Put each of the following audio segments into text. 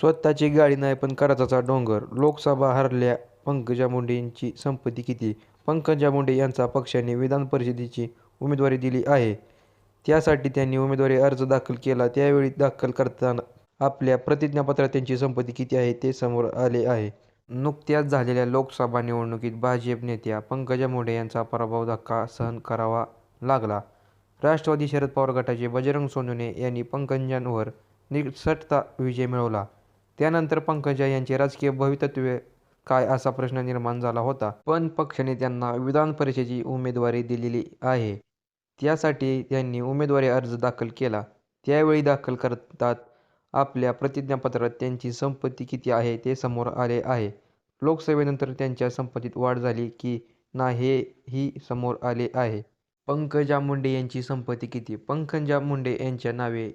स्वतःची गाडी नाही पण कर्जाचा डोंगर. लोकसभा हरल्या पंकजा मुंडेंची संपत्ती किती? पंकजा मुंडे यांचा पक्षाने विधान परिषदेची उमेदवारी दिली आहे. त्यासाठी त्यांनी उमेदवारी अर्ज दाखल केला. त्यावेळी दाखल करताना आपल्या प्रतिज्ञापत्रात त्यांची संपत्ती किती आहे ते समोर आले आहे. नुकत्याच झालेल्या लोकसभा निवडणुकीत भाजप नेत्या पंकजा मुंडे यांचा पराभव धक्का सहन करावा लागला. राष्ट्रवादी शरद पवार गटाचे बजरंग सोनवणे यांनी पंकजांवर निसटता विजय मिळवला. त्यानंतर पंकजा यांचे राजकीय भवितव्य काय असा प्रश्न निर्माण झाला होता? पण पक्षाने त्यांना विधान परिषदेची उमेदवारी दिलेली आहे. त्यासाठी त्यांनी उमेदवारी अर्ज दाखल केला. त्यावेळी दाखल करतात आपल्या प्रतिज्ञापत्रात त्यांची संपत्ती किती आहे ते समोर आले आहे. लोकसभेनंतर त्यांच्या संपत्तीत वाढ झाली की नाही ही समोर आले आहे. पंकजा मुंडे यांची संपत्ती किती? पंकजा मुंडे यांच्या नावे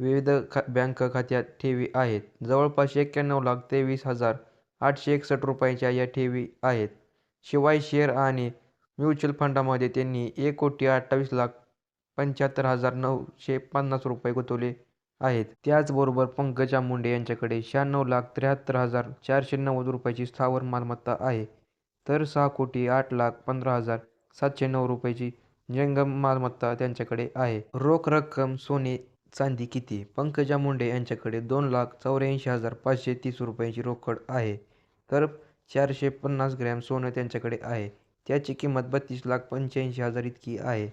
विविध खा बँक खात्यात ठेवी आहेत. जवळपास एक्क्याण्णव लाख तेवीस हजार आठशे एकसष्ट रुपयांच्या या ठेवी आहेत. शिवाय शेअर आणि म्युच्युअल फंडामध्ये त्यांनी एक कोटी अठ्ठावीस लाख पंच्याहत्तर हजार नऊशे पन्नास रुपये गुंतवले आहेत. त्याचबरोबर पंकजा मुंडे यांच्याकडे शहाण्णव लाख त्र्याहत्तर हजार चारशे नव्वद रुपयाची स्थावर मालमत्ता आहे. तर सहा कोटी आठ लाख पंधरा हजार सातशे नऊ रुपयाची जंगम मालमत्ता त्यांच्याकडे आहे. रोख रक्कम सोने चांदी किती? पंकजा मुंडे यांच्याकडे दोन लाख चौऱ्याऐंशी हजार पाचशे तीस रुपयांची रोकड आहे. तर चारशे पन्नास ग्रॅम सोनं त्यांच्याकडे आहे. त्याची किंमत बत्तीस लाख पंच्याऐंशी हजार इतकी आहे.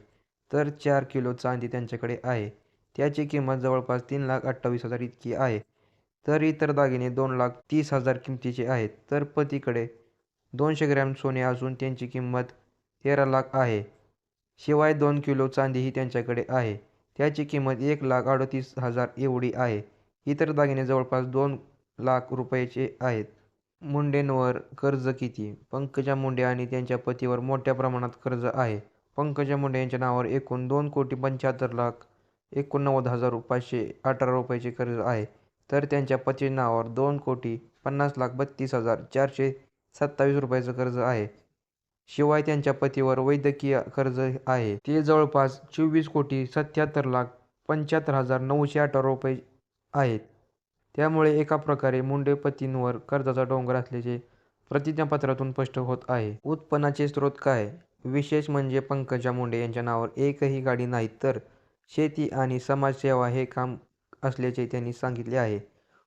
तर चार किलो चांदी त्यांच्याकडे आहे. त्याची किंमत जवळपास तीन लाख अठ्ठावीस हजार इतकी आहे. तर इतर दागिने दोन लाख तीस हजार किमतीचे आहेत. तर पतीकडे दोनशे ग्रॅम सोने असून त्यांची किंमत तेरा लाख आहे. शिवाय दोन किलो चांदीही त्यांच्याकडे आहे. त्याची किंमत एक लाख अडतीस हजार एवढी आहे. इतर दागिने जवळपास दोन लाख रुपयाचे आहेत. मुंडेंवर कर्ज किती? पंकजा मुंडे आणि त्यांच्या पतीवर मोठ्या प्रमाणात कर्ज आहे. पंकजा मुंडे यांच्या नावावर एकूण दोन कोटी पंच्याहत्तर लाख एकोणनव्वद हजार पाचशे अठरा रुपयाचे कर्ज आहे. तर त्यांच्या पतीच्या नावावर दोन कोटी पन्नास लाख बत्तीस हजार चारशे सत्तावीस रुपयाचं कर्ज आहे. शिवाय त्यांच्या पतीवर वैद्यकीय कर्ज आहे. ते जवळपास चोवीस कोटी सत्याहत्तर लाख पंच्याहत्तर हजार नऊशे अठरा रुपये आहेत. त्यामुळे एका प्रकारे मुंडे पतींवर कर्जाचा डोंगर असल्याचे प्रतिज्ञापत्रातून स्पष्ट होत आहे. उत्पन्नाचे स्रोत काय? विशेष म्हणजे पंकजा मुंडे यांच्या नावावर एकही गाडी नाही तर शेती आणि समाजसेवा हे काम असल्याचे त्यांनी सांगितले आहे.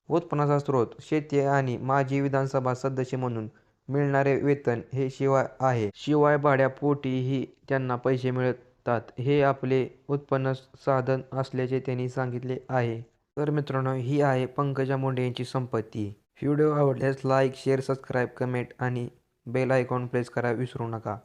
उत्पन्नाचा स्रोत शेती आणि माजी विधानसभा सदस्य म्हणून मिळणारे वेतन हे शिवाय आहे. शिवाय भाड्यापोटीही त्यांना पैसे मिळतात. हे आपले उत्पन्न साधन असल्याचे त्यांनी सांगितले आहे. तर मित्रांनो ही आहे पंकजा मुंडे यांची संपत्ती. व्हिडिओ आवडल्यास लाईक शेअर सबस्क्राईब कमेंट आणि बेल आयकॉन प्रेस करा विसरू नका.